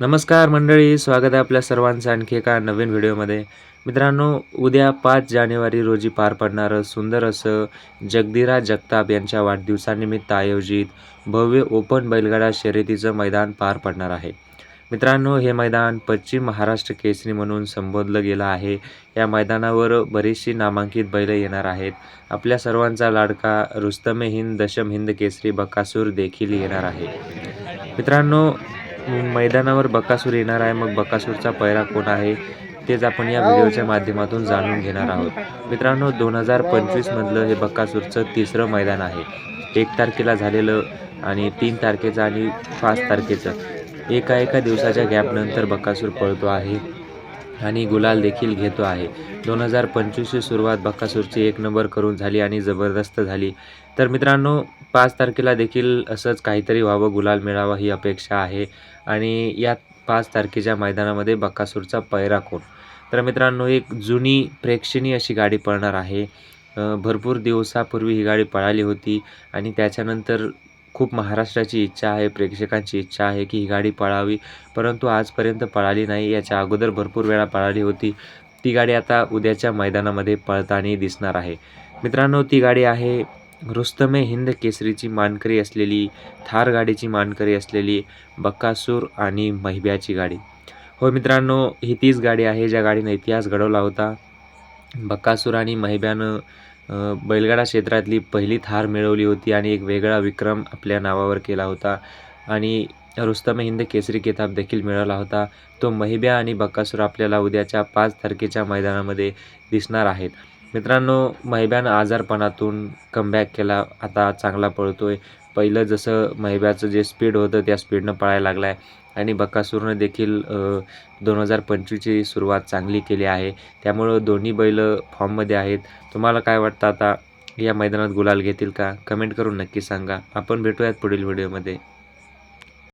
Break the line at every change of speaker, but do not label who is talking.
नमस्कार मंडळी स्वागत आहे आपल्या सर्वांचं आणखी एका नवीन व्हिडिओमध्ये. मित्रांनो उद्या पाच जानेवारी रोजी पार पडणारं सुंदर असं जगदीरा जगताप यांच्या वाढदिवसानिमित्त आयोजित भव्य ओपन बैलगाडा शर्यतीचं मैदान पार पडणार आहे. मित्रांनो हे मैदान पश्चिम महाराष्ट्र केसरी म्हणून संबोधलं गेलं आहे. या मैदानावर बरीचशी नामांकित बैलं येणार आहेत. आपल्या सर्वांचा लाडका रुस्तमे हिंद दशम हिंद केसरी बकासूर देखील येणार आहे. मित्रांनो मैदानावर बकासूर येणार आहे. मग बकासूरचा पैरा कोण आहे तेच आपण या व्हिडिओच्या माध्यमातून जाणून घेणार आहोत. मित्रांनो दोन हजार पंचवीसमधलं हे बकासूरचं तिसरं मैदान आहे. एक तारखेला झालेलं आणि तीन तारखेचं आणि पाच तारखेचं. एका एका दिवसाच्या गॅपनंतर बकासूर पळतो आहे. आणि गुलाल देखील घेतो आहे. दोन हजार पंचवीसची सुरुवात बक्कासूरची एक नंबर करून झाली आणि जबरदस्त झाली. तर मित्रांनो पाच तारखेला देखील असंच काहीतरी व्हावं गुलाल मिळावा ही अपेक्षा आहे. आणि या पाच तारखेच्या मैदानामध्ये बक्कासूरचा पैरा कोण? तर मित्रांनो एक जुनी प्रेक्षणीय अशी गाडी पळणार आहे. भरपूर दिवसापूर्वी ही गाडी पळाली होती आणि त्याच्यानंतर खूप महाराष्ट्राची इच्छा आहे प्रेक्षकांची इच्छा आहे की ही गाडी पळावी. परंतु आजपर्यंत पळाली नाही. याच्या अगोदर भरपूर वेळा पळाली होती. ती गाडी आता उद्याच्या मैदानामध्ये पळताना दिसणार आहे. मित्रांनो ती गाडी आहे रुस्तमे हिंद केसरीची मानकरी असलेली थार गाडीची मानकरी असलेली बक्कासूर आणि महिब्याची गाडी. हो मित्रांनो ही तीच गाडी आहे ज्या गाडीनं इतिहास घडवला होता. बक्कासूर आणि महिब्यानं बैलगाडा क्षेत्रातली पहिली थार मिळवली होती आणि एक वेगळा विक्रम आपल्या नावावर केला होता. आणि रुस्तम हिंद केसरी किताब देखील मिळवला होता. तो महिब्या आणि बक्कासूर आपल्याला उद्याच्या पाच तारखेच्या मैदानामध्ये दिसणार आहेत. मित्रांनो महिब्यानं आजारपणातून कमबॅक केला. आता चांगला पळतोय. पहिलं जसं महिब्याचं जे स्पीड होतं त्या स्पीडनं पळायला लागला आहे आणि बक्कासूरनं देखील दोन हजार पंचवीसची सुरुवात चांगली केली आहे. त्यामुळं दोन्ही बैल फॉर्ममध्ये आहेत. तुम्हाला काय वाटतं आता या मैदानात गुलाल घेतील का? कमेंट करून नक्की सांगा. आपण भेटूयात पुढील व्हिडिओमध्ये